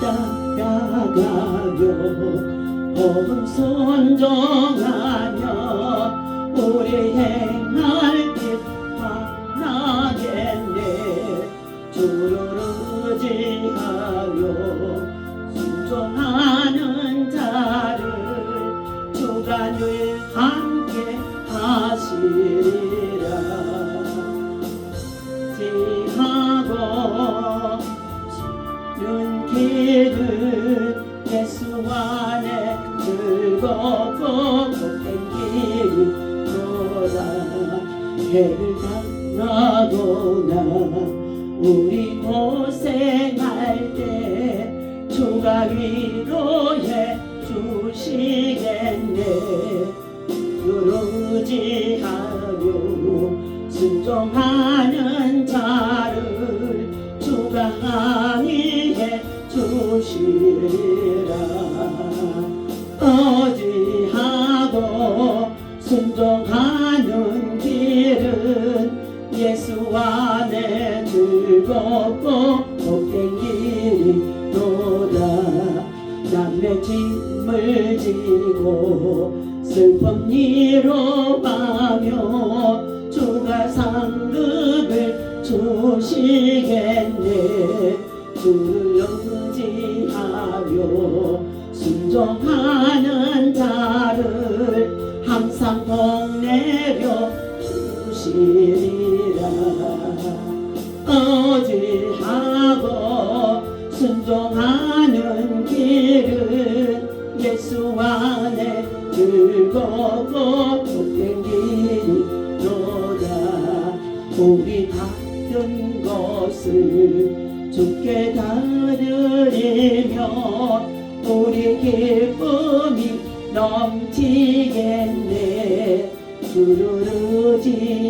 따라가며 복음 순종하며 우리 행할 길 하나겠네. 주를 의지하여 순종하는 자를 주가 늘 함께 하시리 길은 예수 안에 즐겁고 복된 길이로다 해를 당하고나 우리 고생할 때 주가 위로해 주시겠네. 의지하며 순종하 순종하는 길은 예수 안에 즐겁고 복된 길이로다 우리 받은 것을 주께 다 드리며 우리 기쁨이 넘치겠네. 주를 의지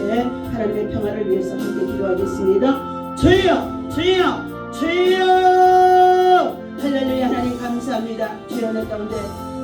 함께 하나님의 평화를 위해서 함께 기도하겠습니다. 주여 주여 주여! 할렐루야 하나님 감사합니다. 주여 내 가운데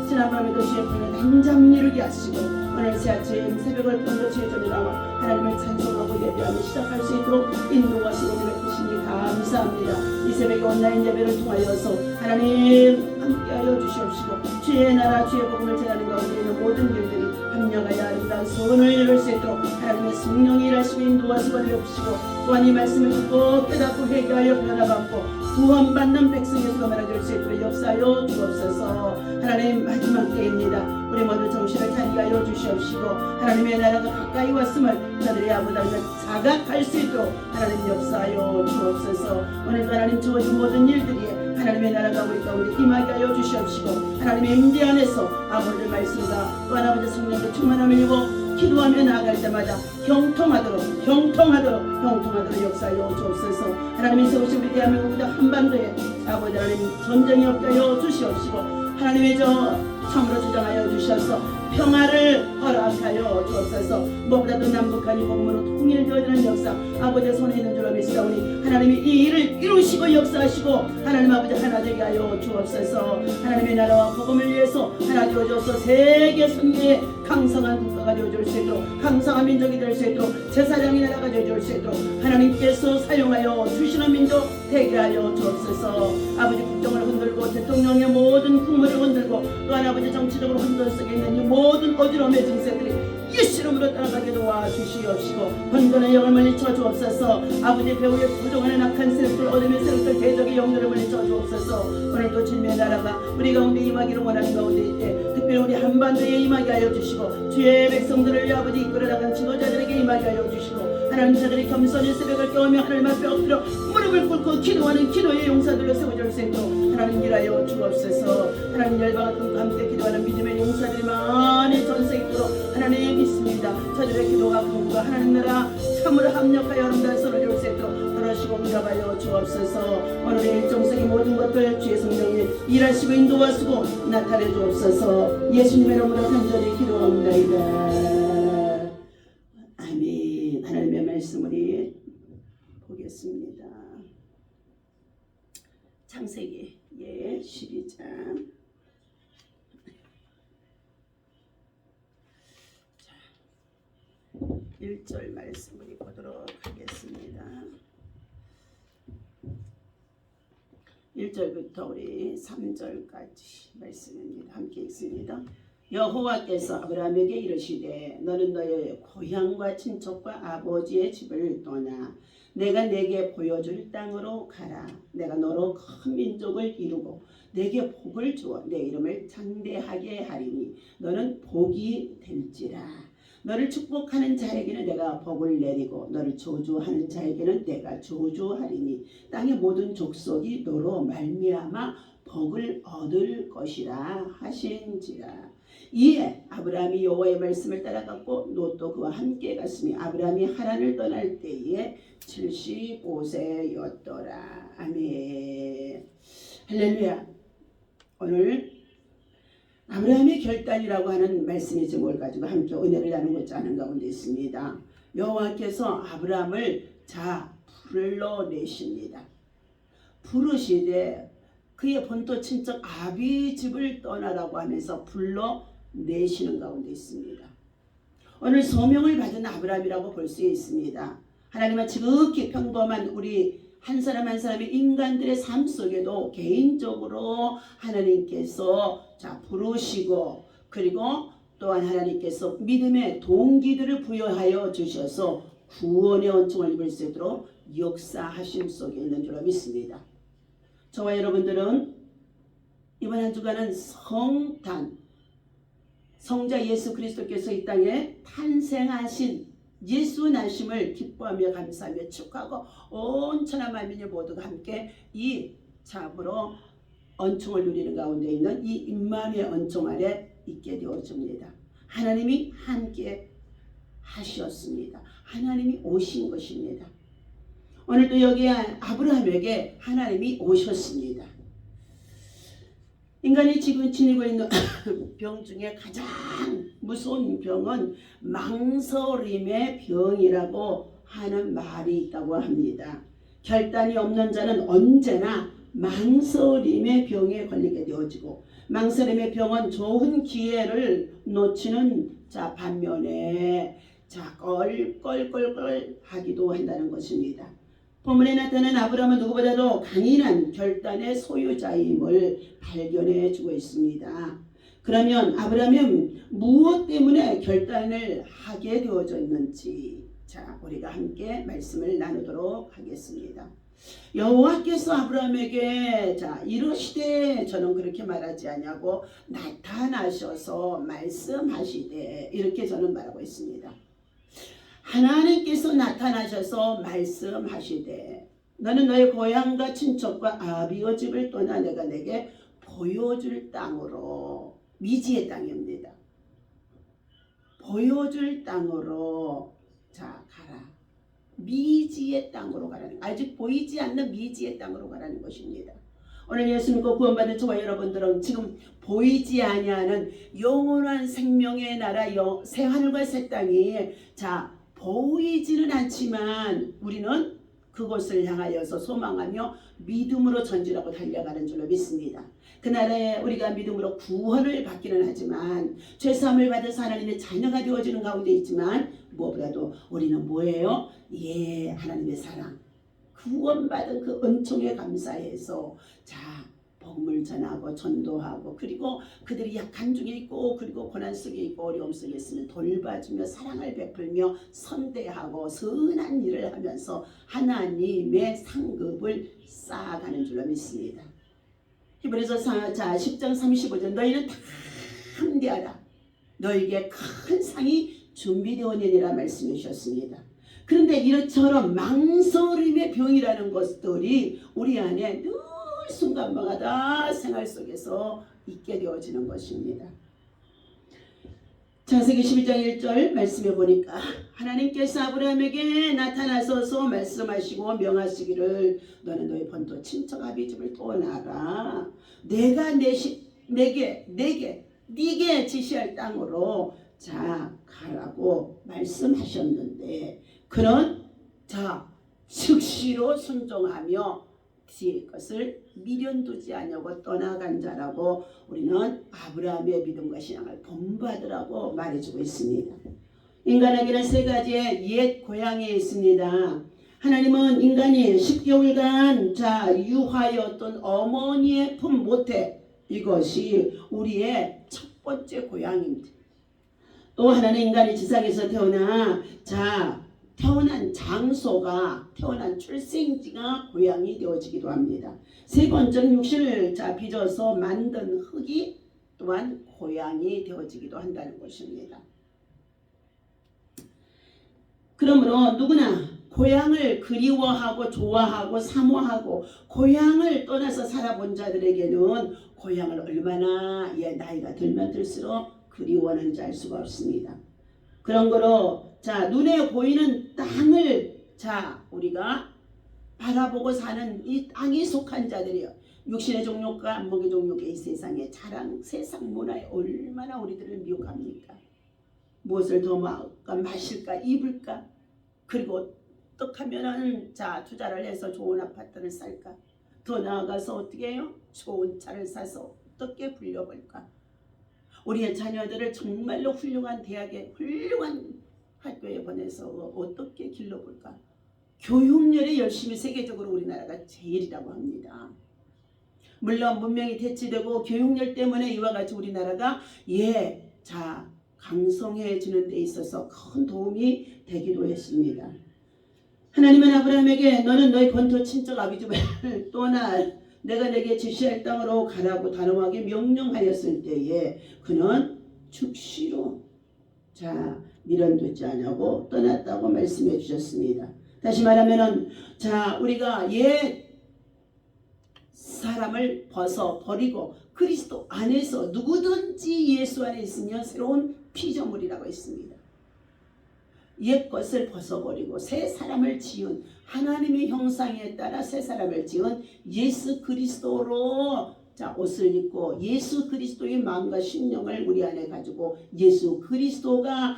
지난밤에도 주의 품에 단잠 이루게 하시고 오늘 새 아침 새벽을 통해 주의 전에 나와 하나님을 찬송하고 예배하며 시작할 수 있도록 인도하시고 주시니 감사합니다. 이 새벽에 온라인 예배를 통하여서 하나님 함께하여 주시옵시고 주의 나라 주의 복음을 전하는 가운데 있는 모든 일들이 합력하여 아름다운 소원을 이룰 수 있도록 하나님의 성령이 일하시고 인도하시고 주옵시고 또한 이 말씀을 듣고 깨닫고 회개하여 변화받고 구원받는 백성의 수가 말아줄 수 있도록 역사하여 주옵소서. 하나님 마지막 때입니다 우리 모두 정신을 차리게 하여 주시옵시고 하나님의 나라가 가까이 왔음을 저들이 아무다면 자각할 수 있도록 하나님 역사하여 주옵소서. 오늘도 하나님 주어진 모든 일들이 하나님의 나라가 우리 가운데 임하게 하여 주시옵시고 하나님의 임재 안에서 아버지의 말씀과 또 아버지 성령의 충만함을 입고 기도하며 나아갈 때마다 형통하도록 형통하도록 형통하도록 역사하여 주옵소서. 하나님의 세우신 우리 대한민국보다 한반도에 아버지 하나님 전쟁이 없게 하여 주시옵시고 하나님의 저 참으로 주장하여 주셔서 평화를 허락하여 주옵소서. 무엇보다도 남북한이 복무로 통일되어지는 역사 아버지의 손에 있는 줄로 믿사오니 하나님이 이 일을 이루시고 역사하시고 하나님 아버지 하나 되게 하여 주옵소서. 하나님의 나라와 복음을 위해서 하나 되어줘서 세계 선교의 강성한 국가가 되어줄 수 있도록 강성한 민족이 될 수 있도록 제사장이 나라가 되어줄 수 있도록 하나님께서 사용하여 주시는 민족 되게 하여 주옵소서. 아버지 국정을 흔들고 대통령의 모든 국무를 흔들고 또한 아버지 정치적으로 흔들 속에 있는 이 모든 어지러움의 증세들이 예수 이름으로 따라가게 도와주시옵시고 혼돈의 영을 물리쳐 주옵소서. 아버지 배우의 부정하는 악한 세력들 어둠의 세력들 대적의 영들을 물리쳐 주옵소서. 오늘도 진미의 나라가 우리 가운데 임하기를 원하는 가운데 있때 특별히 우리 한반도에 임하게 하여 주시고 주의 백성들을 아버지 이끌어 나간 지도자들에게 임하게 하여 주시고 하나님 자들이 겸손히 새벽을 깨우며 하나님 앞에 엎드려 무릎을 꿇고 기도하는 기도의 용사들로 세워줄 수 있도록 하나님 일하여 주옵소서. 하나님 열방을 통과 함께 기도하는 믿음의 용사들이 많이 전세 있도록 하나님 믿습니다. 저들의 기도가 긍과 하나님 나라 참으로 합력하여 아름다운 손을 이룰 수 있도록 그러시고 응답하여 주옵소서. 오늘의 일정적인 모든 것들 주의 성령이 일하시고 인도하시고 나타내 주옵소서. 예수님의 이름으로 간절히 기도합니다 아멘 하나님의 말씀 우리 보겠습니다 창세기 예 12장 1절 말씀 우리 보도록 하겠습니다. 1절부터 우리 3절까지 말씀입니다. 함께 읽습니다. 여호와께서 아브라함에게 이르시되 너는 너의 고향과 친척과 아버지의 집을 떠나 내가 내게 보여줄 땅으로 가라. 내가 너로 큰 민족을 이루고 내게 복을 주어 내 이름을 장대하게 하리니 너는 복이 될지라. 너를 축복하는 자에게는 내가 복을 내리고 너를 저주하는 자에게는 내가 저주하리니 땅의 모든 족속이 너로 말미암아 복을 얻을 것이라 하신지라. 이에 아브라함이 여호와의 말씀을 따라갔고 롯도 그와 함께 갔으니 아브라함이 하란을 떠날 때에 75세였더라. 아멘. 할렐루야. 오늘 아브라함의 결단이라고 하는 메시지 제목을 가지고 함께 은혜를 나누고자 하는 가운데 있습니다. 여호와께서 아브라함을 자 불러 내십니다. 부르시되 그의 본토 친척 아비 집을 떠나라고 하면서 불러 내시는 가운데 있습니다. 오늘 소명을 받은 아브라함이라고 볼 수 있습니다. 하나님은 지극히 평범한 우리 한 사람 한 사람의 인간들의 삶 속에도 개인적으로 하나님께서 자 부르시고 그리고 또한 하나님께서 믿음의 동기들을 부여하여 주셔서 구원의恩총을 입을 수 있도록 역사하심 속에 있는 줄로 믿습니다. 저와 여러분들은 이번 한 주간은 성탄 성자 예수 그리스도께서 이 땅에 탄생하신 예수 나심을 기뻐하며 감사하며 축하하고 온 천하 만민이 모두가 함께 이 참으로 언총을 누리는 가운데 있는 이 임마누의 언총 아래 있게 되어집니다. 하나님이 함께 하셨습니다. 하나님이 오신 것입니다. 오늘도 여기 아브라함에게 하나님이 오셨습니다. 인간이 지금 지니고 있는 병 중에 가장 무서운 병은 망설임의 병이라고 하는 말이 있다고 합니다. 결단이 없는 자는 언제나 망설임의 병에 걸리게 되어지고 망설임의 병은 좋은 기회를 놓치는 자 반면에 자 껄껄껄껄 하기도 한다는 것입니다. 본문에 나타난 아브라함은 누구보다도 강인한 결단의 소유자임을 발견해 주고 있습니다. 그러면 아브라함은 무엇 때문에 결단을 하게 되어졌는지 자 우리가 함께 말씀을 나누도록 하겠습니다. 여호와께서 아브라함에게 자 이러시되 저는 그렇게 말하지 아니하고 나타나셔서 말씀하시되 이렇게 저는 말하고 있습니다. 하나님께서 나타나셔서 말씀하시되 너는 너의 고향과 친척과 아비의 집을 떠나 내가 내게 보여줄 땅으로 미지의 땅입니다. 보여줄 땅으로 자 가라. 미지의 땅으로 가라는 아직 보이지 않는 미지의 땅으로 가라는 것입니다. 오늘 예수 믿고 구원받은 저와 여러분들은 지금 보이지 아니하는 영원한 생명의 나라 새 하늘과 새 땅이 자 보이지는 않지만 우리는 그것을 향하여서 소망하며 믿음으로 전진하고 달려가는 줄로 믿습니다. 그날에 우리가 믿음으로 구원을 받기는 하지만 죄사함을 받은 하나님의 자녀가 되어지는 가운데 있지만 무엇보다도 우리는 뭐예요? 예, 하나님의 사랑. 구원받은 그 은총에 감사해서 자 복음을 전하고 전도하고 그리고 그들이 약한 중에 있고 그리고 고난 속에 있고 어려움 속에 있으면 돌봐주며 사랑을 베풀며 선대하고 선한 일을 하면서 하나님의 상급을 쌓아가는 줄로 믿습니다. 히브리서 자 10장 35절 너희는 다 함대하라 너에게 큰 상이 준비되었느니라 말씀해 주셨습니다. 그런데 이처럼 망설임의 병이라는 것들이 우리 안에 늘 순간마다 생활 속에서 있게 되어지는 것입니다. 창세기 12장 1절 말씀해 보니까 하나님께서 아브라함에게 나타나서서 말씀하시고 명하시기를 너는 너의 본토 친척 아비집을 떠나라 내가 내 시, 내게 내게 네게 지시할 땅으로 자 가라고 말씀하셨는데 그런 자 즉시로 순종하며 뒤의 것을 미련 두지 아니하고 떠나간 자라고 우리는 아브라함의 믿음과 신앙을 본받으라고 말해주고 있습니다. 인간에게는 세 가지의 옛 고향이 있습니다. 하나님은 인간이 10개월간 자 유하였던 어머니의 품 모태 이것이 우리의 첫 번째 고향입니다. 또 하나는 인간이 지상에서 태어나 자 태어난 장소가 태어난 출생지가 고향이 되어지기도 합니다. 세 번째는 육신을 자 빚어서 만든 흙이 또한 고향이 되어지기도 한다는 것입니다. 그러므로 누구나 고향을 그리워하고 좋아하고 사모하고 고향을 떠나서 살아본 자들에게는 고향을 얼마나 예, 나이가 들면 들수록 그리워하는지 알 수가 없습니다. 그런 거로 자 눈에 보이는 땅을 자 우리가 바라보고 사는 이 땅이 속한 자들이요. 육신의 종족과 안목의 종족의 이 세상의 자랑, 세상 문화에 얼마나 우리들을 미혹합니까? 무엇을 더 먹을까, 마실까, 입을까? 그리고 어떡하면은 자 투자를 해서 좋은 아파트를 살까? 더 나아가서 어떻게 해요? 좋은 차를 사서 어떻게 불려볼까? 우리의 자녀들을 정말로 훌륭한 대학에 훌륭한 학교에 보내서 어떻게 길러볼까? 교육열에 열심히 세계적으로 우리나라가 제일이라고 합니다. 물론 문명이 대치되고 교육열 때문에 이와 같이 우리나라가 예, 자 강성해지는 데 있어서 큰 도움이 되기도 했습니다. 하나님은 아브라함에게 너는 너희 본토 친척 아비집을 떠나 내가 내게 지시할 땅으로 가라고 단호하게 명령하였을 때에 그는 즉시로 자 미련되지 않냐고 떠났다고 말씀해 주셨습니다. 다시 말하면은 자 우리가 옛 사람을 벗어 버리고 그리스도 안에서 누구든지 예수 안에 있으면 새로운 피조물이라고 했습니다. 옛 것을 벗어버리고 새 사람을 지은 하나님의 형상에 따라 새 사람을 지은 예수 그리스도로 자 옷을 입고 예수 그리스도의 마음과 심령을 우리 안에 가지고 예수 그리스도가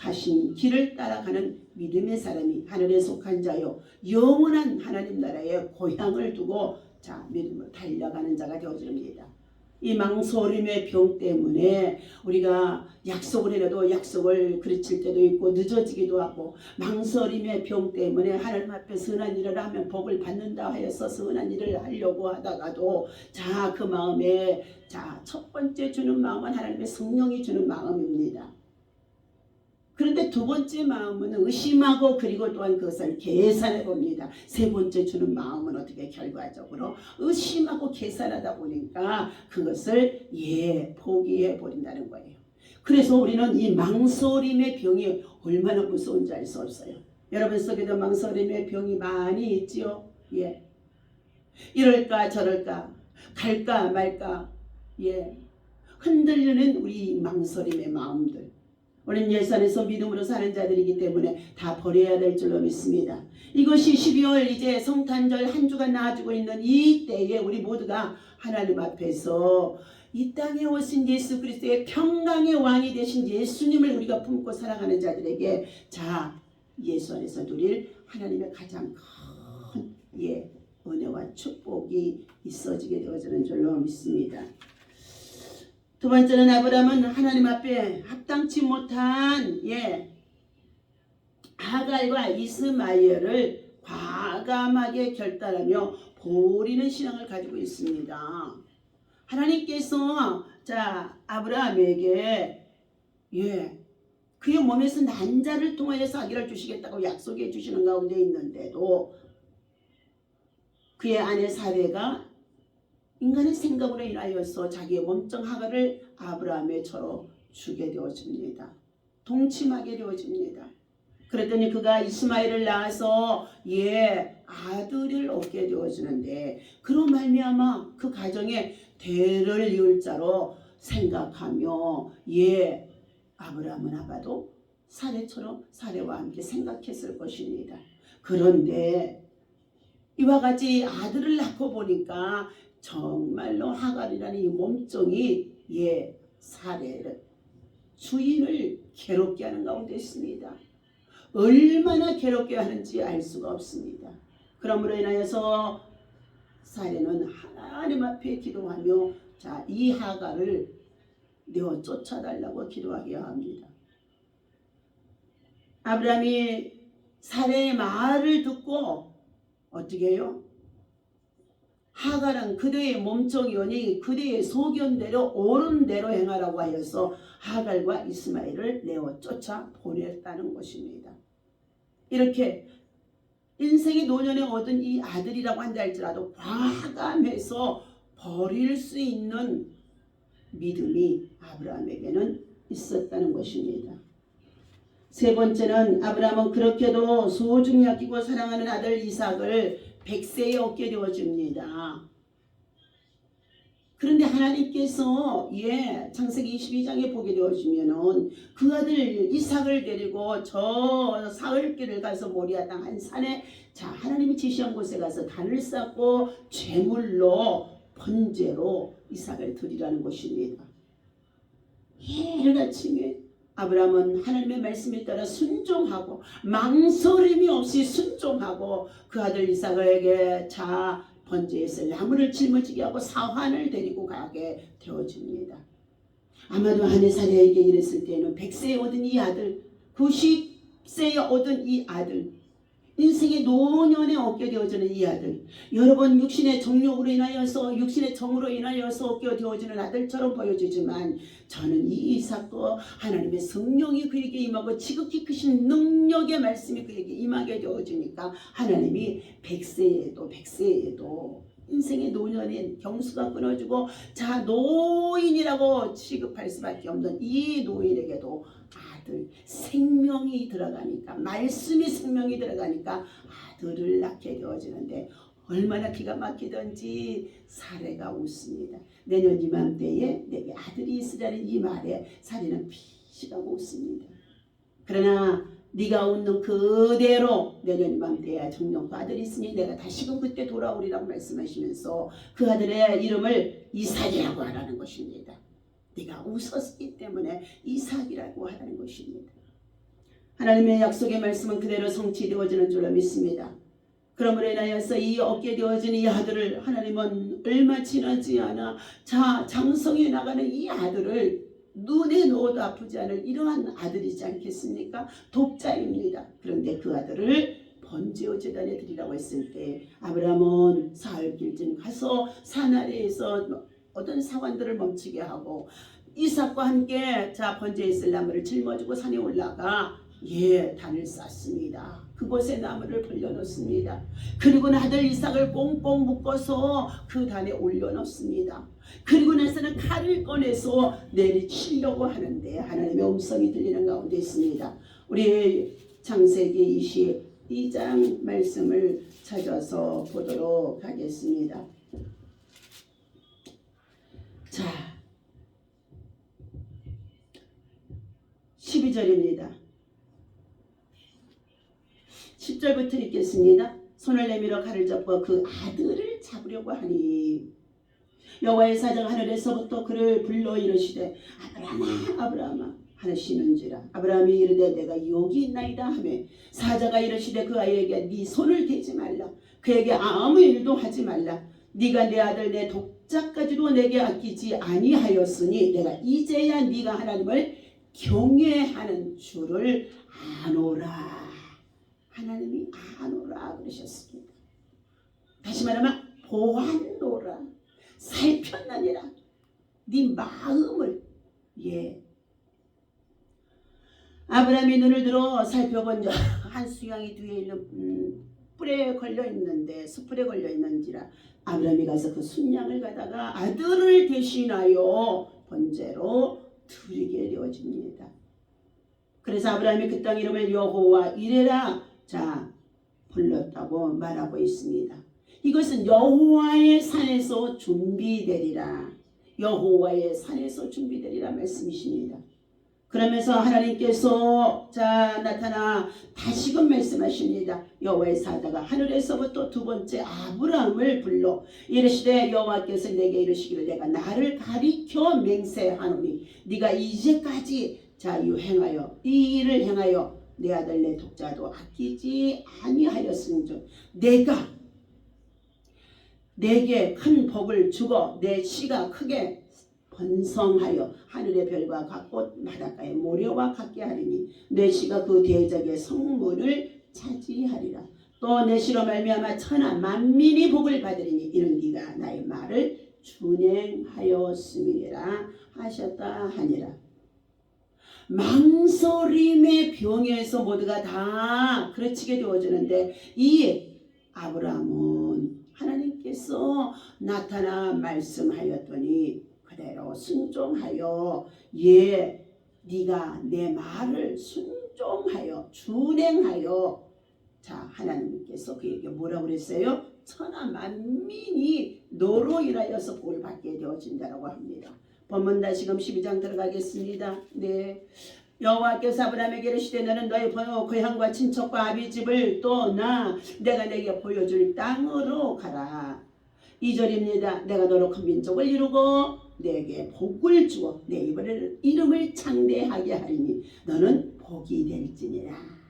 가신 길을 따라가는 믿음의 사람이 하늘에 속한 자요 영원한 하나님 나라의 고향을 두고 자 믿음으로 달려가는 자가 되어집니다. 이 망설임의 병 때문에 우리가 약속을 해도 약속을 그르칠 때도 있고 늦어지기도 하고 망설임의 병 때문에 하나님 앞에 선한 일을 하면 복을 받는다 하여서 선한 일을 하려고 하다가도 자 그 마음에 자 첫 번째 주는 마음은 하나님의 성령이 주는 마음입니다. 그런데 두 번째 마음은 의심하고 그리고 또한 그것을 계산해 봅니다. 세 번째 주는 마음은 어떻게 결과적으로 의심하고 계산하다 보니까 그것을 예 포기해 버린다는 거예요. 그래서 우리는 이 망설임의 병이 얼마나 무서운지 알 수 없어요. 여러분 속에도 망설임의 병이 많이 있지요. 예. 이럴까 저럴까 갈까 말까 예 흔들리는 우리 망설임의 마음들. 우리는 예산에서 믿음으로 사는 자들이기 때문에 다 버려야 될 줄로 믿습니다. 이것이 12월 이제 성탄절 한 주간 나아지고 있는 이 때에 우리 모두가 하나님 앞에서 이 땅에 오신 예수 그리스도의 평강의 왕이 되신 예수님을 우리가 품고 살아가는 자들에게 자 예수 안에서 누릴 하나님의 가장 큰 예, 은혜와 축복이 있어지게 되어지는 줄로 믿습니다. 두 번째는 아브라함은 하나님 앞에 합당치 못한 예 아갈과 이스마엘을 과감하게 결단하며 보리는 신앙을 가지고 있습니다. 하나님께서 자 아브라함에게 예 그의 몸에서 난자를 통하여서 아기를 주시겠다고 약속해 주시는 가운데 있는데도 그의 아내 사례가 인간의 생각으로 인하여서 자기의 몸종 하가를 아브라함의 처로 주게 되어집니다. 동침하게 되어집니다. 그랬더니 그가 이스마엘을 낳아서 예 아들을 얻게 되어지는데 그로 말미암아 그 가정에 대를 이을 자로 생각하며 예 아브라함은 아마도 사례처럼 사례와 함께 생각했을 것입니다. 그런데 이와 같이 아들을 낳고 보니까 정말로 하갈이라는 이 몸종이 예 사례를 주인을 괴롭게 하는 가운데 있습니다. 얼마나 괴롭게 하는지 알 수가 없습니다. 그러므로 인하여서 사례는 하나님 앞에 기도하며 자 이 하갈을 내어 쫓아달라고 기도하게 합니다. 아브라함이 사례의 말을 듣고 어떻게 해요? 하갈은 그대의 몸종이오니 그대의 소견대로 옳은 대로 행하라고 하여서 하갈과 이스마엘을 내어 쫓아 보냈다는 것입니다. 이렇게 인생의 노년에 얻은 이 아들이라고 한다 할지라도 과감해서 버릴 수 있는 믿음이 아브라함에게는 있었다는 것입니다. 세 번째는 아브라함은 그렇게도 소중히 아끼고 사랑하는 아들 이삭을 백세에 얻게 되어집니다. 그런데 하나님께서 예 창세기 22장에 보게 되어지면은 그 아들 이삭을 데리고 저 사흘길을 가서 모리아 땅 한 산에 자 하나님이 지시한 곳에 가서 단을 쌓고 제물로 번제로 이삭을 드리라는 것입니다. 이른 아침에 아브라함은 하나님의 말씀에 따라 순종하고 망설임이 없이 순종하고 그 아들 이삭에게 자 번제에서 나무를 짊어지게 하고 사환을 데리고 가게 되어집니다. 아마도 하네사리에게 이랬을 때는 100세에 얻은 이 아들 90세에 얻은 이 아들 인생의 노년에 얻게 되어지는 이 아들. 여러분 육신의 정욕으로 인하여서 육신의 정으로 인하여서 얻게 되어지는 아들처럼 보여지지만 저는 이 이삭도 하나님의 성령이 그에게 임하고 지극히 크신 능력의 말씀이 그에게 임하게 되어지니까 하나님이 백세에도 백세에도 인생의 노년인 경수가 끊어지고 자 노인이라고 취급할 수밖에 없는 이 노인에게도 아들 생명이 들어가니까 말씀이 생명이 들어가니까 아들을 낳게 되어지는데 얼마나 기가 막히던지 사례가 웃습니다. 내년 이맘때에 내게 아들이 있으라는 이 말에 사례는 피시하고 웃습니다. 그러나 네가 웃는 그대로 내년 이맘때에 정령과 아들이 있으니 내가 다시금 그때 돌아오리라고 말씀하시면서 그 아들의 이름을 이삭이라고 하라는 것입니다. 네가 웃었기 때문에 이삭이라고 하라는 것입니다. 하나님의 약속의 말씀은 그대로 성취되어지는 줄로 믿습니다. 그러므로 인하여서 이 얻게 되어진 이 아들을 하나님은 얼마 지나지 않아 자 장성해 나가는 이 아들을 눈에 넣어도 아프지 않을 이러한 아들이지 않겠습니까? 독자입니다. 그런데 그 아들을 번제오 제단에 드리라고 했을 때 아브라함은 사흘 길쯤 가서 산 아래에서 어떤 사관들을 멈추게 하고 이삭과 함께 자 번제에 있을 나무를 짊어지고 산에 올라가 예 단을 쌓습니다. 그곳에 나무를 벌려놓습니다. 그리고 아들 이삭을 꽁꽁 묶어서 그 단에 올려놓습니다. 그리고 나서는 칼을 꺼내서 내리치려고 하는데 하나님의 음성이 들리는 가운데 있습니다. 우리 창세기 22장 말씀을 찾아서 보도록 하겠습니다. 자, 12절입니다. 10절부터 읽겠습니다. 손을 내밀어 칼을 잡고 그 아들을 잡으려고 하니 여호와의 사자가 하늘에서부터 그를 불러 이르시되 아브라함아 아브라함아 하시는지라 아브라함이 이르되 내가 여기 있나이다 하매 사자가 이르시되 그 아이에게 네 손을 대지 말라 그에게 아무 일도 하지 말라 네가 내 아들 내 독자까지도 내게 아끼지 아니하였으니 내가 이제야 네가 하나님을 경외하는 줄을 아노라. 하나님이 아노라 그러셨습니다. 다시 말하면 보았노라. 살폈나니라. 네 마음을 예. 아브라함이 눈을 들어 살펴본 한 수양이 뒤에 있는 음, 뿔에 걸려 있는데 숯불에 걸려 있는지라 아브라함이 가서 그 순양을 가다가 아들을 대신하여 번제로 드리게 되어집니다. 그래서 아브라함이 그 땅 이름을 여호와 이레라 자 불렀다고 말하고 있습니다. 이것은 여호와의 산에서 준비되리라. 여호와의 산에서 준비되리라 말씀이십니다. 그러면서 하나님께서 자 나타나 다시금 말씀하십니다. 여호와의 사자가 하늘에서부터 두 번째 아브라함을 불러 이르시되 여호와께서 내게 이르시기를 내가 나를 가리켜 맹세하노니 네가 이제까지 자 유행하여 이 일을 행하여 내 아들 내 독자도 아끼지 아니하였은즉 내가 내게 큰 복을 주고 내 씨가 크게 번성하여 하늘의 별과 같고 바닷가의 모래와 같게 하리니 내 씨가 그 대적의 성문을 차지하리라. 또내 씨로 말미암아 천하 만민이 복을 받으리니 이는 네가 나의 말을 준행하였음이라 하셨다 하니라. 망설임의 병에서 모두가 다 그르치게 되어지는데 이 아브라함은 하나님께서 나타나 말씀하였더니 순종하여 예 네가 내 말을 순종하여 준행하여 자 하나님께서 그에게 뭐라고 그랬어요? 천하 만민이 너로 인하여서 복을 받게 되어진다라고 합니다. 본문 다시금 12장 들어가겠습니다. 네. 여호와께서 아브라함에게 이르시되 너는 너의 번- 고향과 친척과 아비 집을 또나 내가 내게 보여줄 땅으로 가라. 2절입니다. 내가 너로 큰 민족을 이루고 내게 복을 주어 내 이름을, 이름을 창대하게 하리니 너는 복이 될지니라.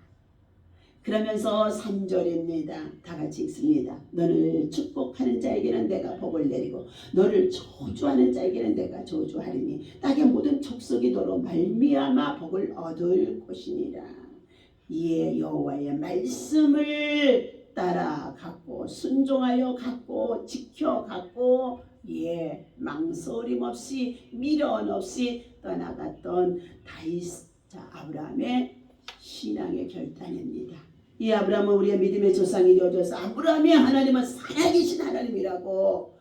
그러면서 3절입니다. 다 같이 읽습니다. 너를 축복하는 자에게는 내가 복을 내리고 너를 저주하는 자에게는 내가 저주하리니 땅의 모든 족속이 너로 말미암아 복을 얻을 것이니라. 이에 여호와의 말씀을 따라 갖고 순종하여 갖고 지켜 갖고 예 망설임 없이 미련 없이 떠나갔던 다윗 자 아브라함의 신앙의 결단입니다. 이 아브라함은 우리의 믿음의 조상이 되어져서 아브라함이 하나님은 살아계신 하나님이라고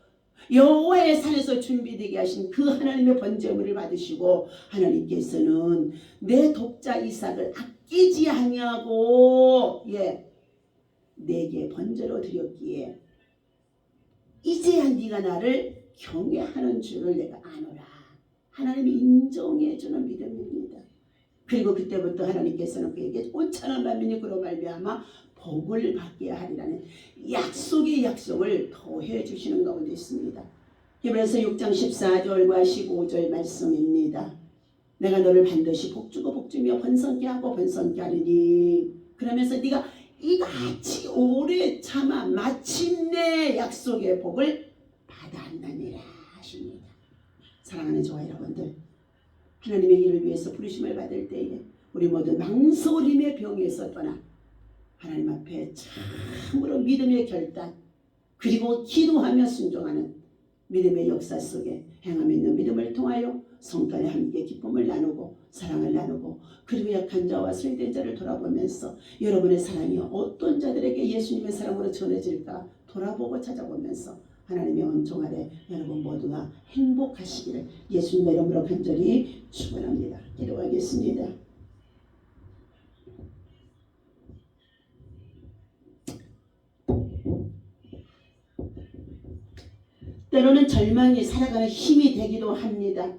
여호와의 산에서 준비되게 하신 그 하나님의 번제물을 받으시고 하나님께서는 내 독자 이삭을 아끼지 아니하고 예 내게 번제로 드렸기에 이제야 네가 나를 경외하는 줄을 내가 아노라 하나님이 인정해 주는 믿음입니다. 그리고 그때부터 하나님께서는 그에게 온천한 만민이 그로 말미암아 복을 받게 하리라는 약속의 약속을 더해 주시는 가운데 있습니다. 히브리서 6장 14절과 15절 말씀입니다. 내가 너를 반드시 복주고 복주며 번성케 하고 번성케 하리니 그러면서 네가 이같이 오래 참아 마침내 약속의 복을 받았느니라 하십니다. 사랑하는 저와 여러분들 하나님의 일을 위해서 부르심을 받을 때에 우리 모두 망설임의 병에서 떠나 하나님 앞에 참으로 믿음의 결단 그리고 기도하며 순종하는 믿음의 역사 속에 행함 있는 믿음을 통하여 성간에 함께 기쁨을 나누고 사랑을 나누고 그리고 약한 자와 소외된 자를 돌아보면서 여러분의 사랑이 어떤 자들에게 예수님의 사랑으로 전해질까 돌아보고 찾아보면서 하나님의 은총 아래 여러분 모두가 행복하시기를 예수님의 이름으로 간절히 축원합니다. 기도하겠습니다. 때로는 절망이 살아가는 힘이 되기도 합니다.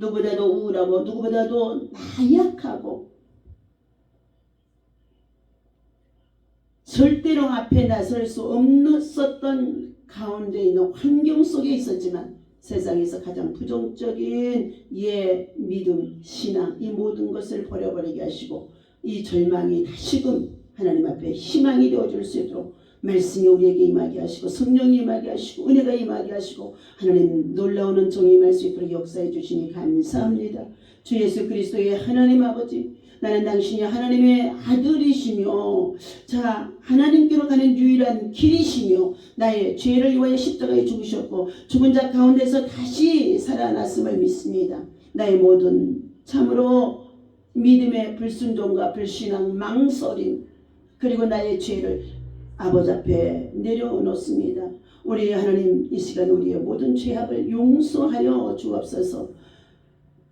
누구보다도 우울하고 누구보다도 나약하고 절대로 앞에 나설 수 없었던 가운데 있는 환경 속에 있었지만 세상에서 가장 부정적인 예 믿음 신앙 이 모든 것을 버려버리게 하시고 이 절망이 다시금 하나님 앞에 희망이 되어줄 수 있도록 말씀이 우리에게 임하게 하시고 성령이 임하게 하시고 은혜가 임하게 하시고 하나님 놀라운 은총이 임할 수 있도록 역사해 주시니 감사합니다. 주 예수 그리스도의 하나님 아버지 나는 당신이 하나님의 아들이시며 자 하나님께로 가는 유일한 길이시며 나의 죄를 위하여 십자가에 죽으셨고 죽은 자 가운데서 다시 살아났음을 믿습니다. 나의 모든 참으로 믿음의 불순종과 불신앙 망설임 그리고 나의 죄를 아버지 앞에 내려놓습니다. 우리 하나님 이 시간 우리의 모든 죄악을 용서하여 주옵소서.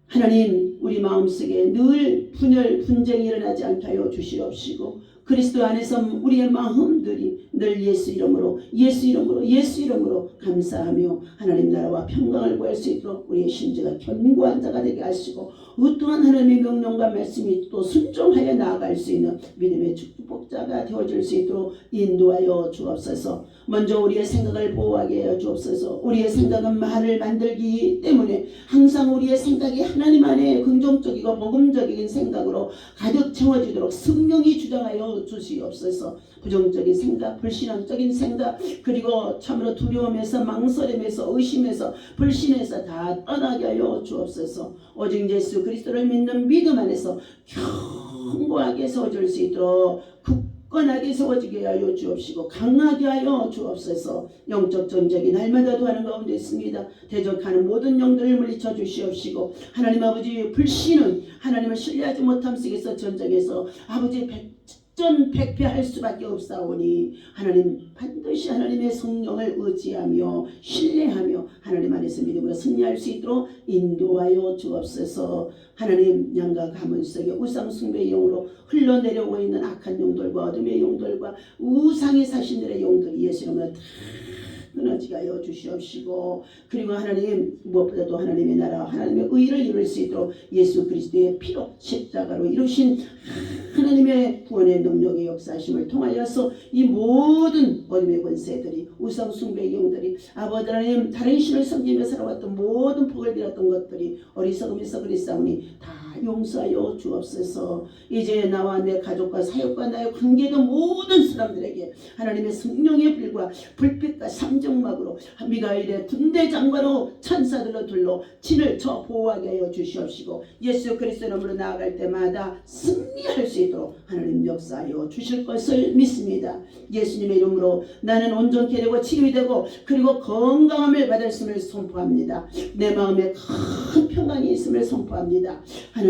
하나님 우리 마음속에 늘 분열 분쟁이 일어나지 않게 하여 주시옵시고 그리스도 안에서 우리의 마음들이 늘 예수 이름으로 예수 이름으로 예수 이름으로 감사하며 하나님 나라와 평강을 구할 수 있도록 우리의 심지가 견고한 자가 되게 하시고 어떠한 하나님의 명령과 말씀이 또 순종하여 나아갈 수 있는 믿음의 축복자가 되어질 수 있도록 인도하여 주옵소서 먼저 우리의 생각을 보호하게 하여 주옵소서. 우리의 생각은 말을 만들기 때문에 항상 우리의 생각이 하나님 안에 긍정적이고 복음적인 생각으로 가득 채워지도록 성령이 주장하여 주시옵소서. 부정적인 생각, 불신앙적인 생각 그리고 참으로 두려움에서 망설임에서 의심에서 불신에서 다 떠나게 하여 주옵소서. 오직 예수 그리스도를 믿는 믿음 안에서 견고하게 세워질 수 있도록 굳건하게 세워지게 하여 주옵시고 강하게 하여 주옵소서. 영적 전쟁이 날마다 도하는 가운데 있습니다. 대적하는 모든 영들을 물리쳐 주시옵시고 하나님 아버지 불신은 하나님을 신뢰하지 못함 속에서 전쟁에서 아버지 백전백패할 수밖에 없사오니 하나님 반드시 하나님의 성령을 의지하며 신뢰하며 하나님 안에서 믿음으로 승리할 수 있도록 인도하여 주옵소서. 하나님 양과 가문 속에 우상 숭배의 영으로 흘러내려오고 있는 악한 영들과 어둠의 영들과 우상의 사신들의 영들이 예수 이름으로 다 끊어지게 하여 주시옵시고 그리고 하나님 무엇보다도 하나님의 나라 하나님의 의를 이룰 수 있도록 예수 그리스도의 피로 십자가로 이루신 하나님의 구원의 능력의 역사심을 통하여서 이 모든 어둠의 권세들이 우상 숭배의 영들이 아버지 하나님 다른 신을 섬기며 살아왔던 모든 복을 빌었던 것들이 어리석음에서 그리싸우니 다 용서하여 주옵소서 이제 나와 내 가족과 사역과 나의 관계된 모든 사람들에게 하나님의 성령의 불과 불빛과 삼정막으로 미가일의 군대 장관으로 천사들로 둘러 진을 쳐 보호하게 하여 주시옵시고 예수 그리스도 이름으로 나아갈 때마다 승리할 수 있도록 하나님 역사하여 주실 것을 믿습니다. 예수님의 이름으로 나는 온전케 되고 치유되고 그리고 건강함을 받았음을 선포합니다. 내 마음에 큰 평강이 있음을 선포합니다. 하나님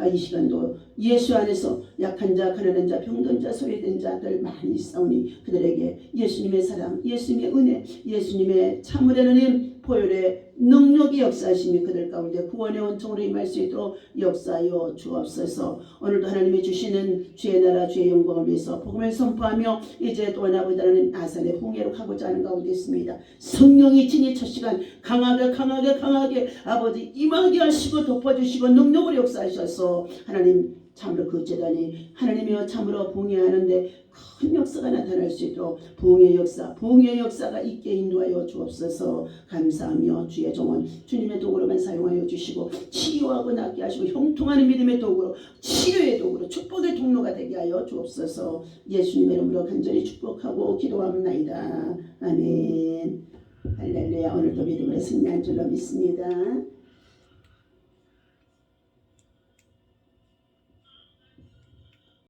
아, 이 시간도 예수 안에서 약한 자, 가난한 자, 병든 자, 소외된 자들 많이 있사오니 그들에게 예수님의 사랑, 예수님의 은혜, 예수님의 참을 하나님 보혈의 능력이 역사하심이 그들 가운데 구원의 원통으로 임할 수 있도록 역사하여 주옵소서. 오늘도 하나님이 주시는 주의 나라 주의 영광을 위해서 복음을 선포하며 이제 또 아버지 하나님 아산의 홍해로 가고자 하는 가운데 있습니다. 성령이 진이 첫 시간 강하게 강하게 강하게 아버지 임하게 하시고 덮어주시고 능력으로 역사하셔서 하나님 참으로 그 재단이 하나님이여 참으로 봉해하는데 큰 역사가 나타날 수 있도록 부흥의 역사, 부흥의 역사가 있게 인도하여 주옵소서 감사하며 주의 종은 주님의 도구로만 사용하여 주시고 치유하고 낫게 하시고 형통하는 믿음의 도구로 치료의 도구로 축복의 통로가 되게 하여 주옵소서 예수님의 이름으로 간절히 축복하고 기도합나이다. 아멘 할렐루야 오늘도 믿음으로 승리한 줄로 믿습니다.